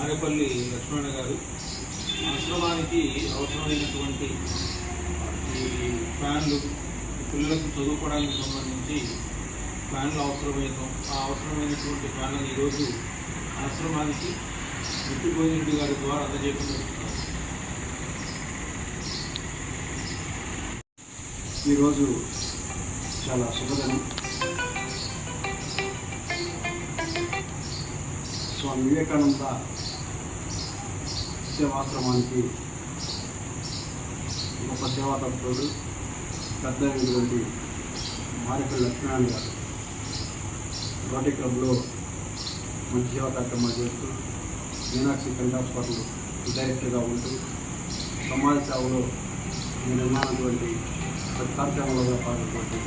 ఆరేపల్లి లక్ష్మణ గారు. ఆశ్రమానికి అవసరమైనటువంటి ఈ ఫ్యాన్లు పిల్లలకు చదువుకోవడానికి సంబంధించి ఫ్యాన్లు అవసరమైన ఆ అవసరమైనటువంటి ఫ్యాన్లను ఈరోజు ఆశ్రమానికి మిట్టి గారి ద్వారా అందజేయడం జరుగుతున్నారు ఈరోజు చాలా శుభదనం. స్వామి వివేకానంద సేవాశ్రమానికి గొప్ప సేవా తత్వుడు పెద్ద అయినటువంటి మారిపల్లి లక్ష్మీనారాయణ గారు. రోటరీ క్లబ్లో మంచి సేవా కార్యక్రమాలు చేస్తూ మీనాక్షి కంటి హాస్పిటల్ డైరెక్టర్గా ఉంటూ సమాజ సేవలో నేను ఉన్నటువంటి ప్రతి కార్యక్రమంలో పాల్గొంటుంది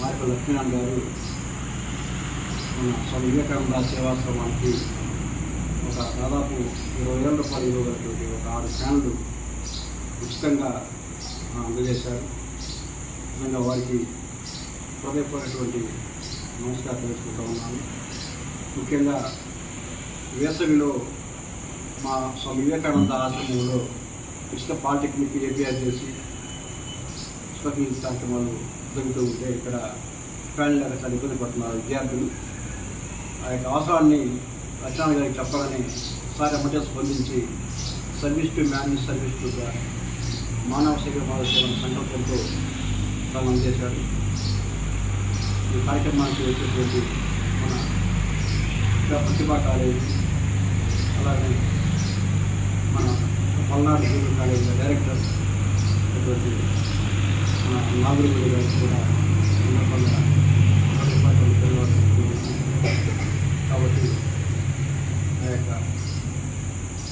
మారిపల్లి లక్ష్మీనారాయణ గారు మన స్వామి వివేకానంద సేవాశ్రమానికి ఒక దాదాపు ఇరవై ఏళ్ళ రూపాయలు ఇవ్వగలిగినటువంటి ఒక ఆరు ఫ్యాన్లు ఉచితంగా అందజేశారు. నిజంగా వారికి హృదయపడినటువంటి నమస్కారం తెలుసుకుంటూ ఉన్నాను. ముఖ్యంగా వేసవిలో మా స్వామి వివేకానంద ఆశ్రమంలో ఉచిత పాలిటెక్నిక్ ఏపీఆర్ చేసి స్వకీయ కార్యక్రమాలు జరుగుతూ ఉంటే ఇక్కడ ఫ్యాన్ లేక చాలా ఇబ్బంది పడుతున్నారు విద్యార్థులు ఆ యొక్క అవసరాన్ని లక్ష్మణ గారికి చెప్పాలని సార్ ఎమ్మటే స్పందించి service to man service to మానవ సేవ మానవ సేవ సంకల్పంతో ప్రారంభం అందజేశాడు ఈ కార్యక్రమానికి వచ్చేటువంటి మన ప్రతిభా కాలేజీ అలాగే మన పల్నాడు జూనియర్ కాలేజీ డైరెక్టర్ అటువంటి మన నాగురుగుడి గారికి కూడా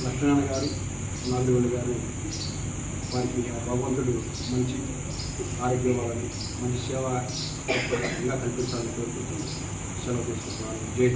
లక్ష్మణ గారు నాగురుగుడి గారు వారికి భగవంతుడు మంచి ఆరోగ్యం వాళ్ళని మంచి సేవ ఇంకా కల్పించాలని కోరుకుంటున్నాను. సెలవు తీసుకుంటున్నాను. జై